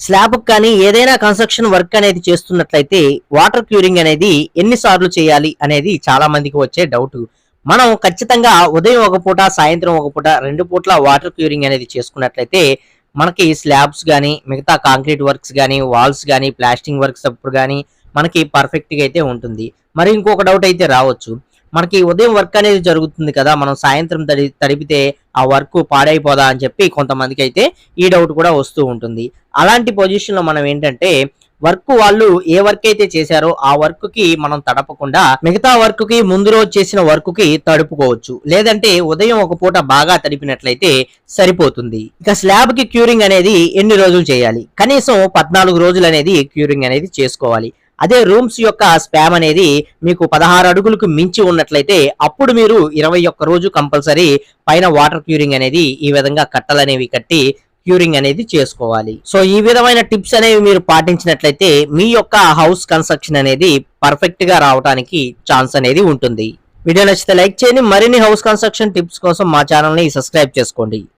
Slab కానీ ఏదైనా construction work అనేది చేస్తున్నట్లయితే వాటర్ క్యూరింగ్ అనేది ఎన్నిసార్లు చేయాలి అనేది చాలా మందికి వచ్చే డౌట్ మనం ఖచ్చితంగా ఉదయం ఒక పూట సాయంత్రం ఒక పూట రెండు పూట్ల వాటర్ క్యూరింగ్ అనేది చేసుకున్నట్లయితే మనకి స్లాబ్స్ కానీ మిగతా కాంక్రీట్ వర్క్స్ కానీ వాల్స్ కానీ ప్లాస్టింగ్ వర్క్స్ అప్పుడు కానీ మనకి పర్ఫెక్ట్గా అయితే ఉంటుంది. మరి ఇంకొక డౌట్ అయితే రావచ్చు. మనకి ఉదయం వర్క్ అనేది జరుగుతుంది కదా మనం సాయంత్రం తడి తడిపితే ఆ వర్క్ పాడైపోదా అని చెప్పి కొంతమందికి అయితే ఈ డౌట్ కూడా వస్తూ ఉంటుంది. అలాంటి పొజిషన్లో మనం ఏంటంటే వర్క్ వాళ్ళు ఏ వర్క్ అయితే చేశారో ఆ వర్క్కి మనం తడపకుండా మిగతా వర్క్కి ముందు రోజు చేసిన వర్క్కి తడుపుకోవచ్చు. లేదంటే ఉదయం ఒక పూట బాగా తడిపినట్లయితే సరిపోతుంది. ఇక స్లాబ్కి క్యూరింగ్ అనేది ఎన్ని రోజులు చేయాలి? కనీసం పద్నాలుగు రోజులు అనేది క్యూరింగ్ అనేది చేసుకోవాలి. అదే రూమ్స్ యొక్క స్పామ్ అనేది మీకు పదహారు అడుగులకు మించి ఉన్నట్లయితే అప్పుడు మీరు ఇరవై ఒక్క రోజు కంపల్సరీ పైన వాటర్ క్యూరింగ్ అనేది ఈ విధంగా కట్టలనేవి కట్టి క్యూరింగ్ అనేది చేసుకోవాలి. సో ఈ విధమైన టిప్స్ అనేవి మీరు పాటించినట్లయితే మీ యొక్క హౌస్ కన్స్ట్రక్షన్ అనేది పర్ఫెక్ట్గా రావడానికి ఛాన్స్ అనేది ఉంటుంది. వీడియో నచ్చితే లైక్ చేయండి. మరిన్ని హౌస్ కన్స్ట్రక్షన్ టిప్స్ కోసం మా ఛానల్ని సబ్స్క్రైబ్ చేసుకోండి.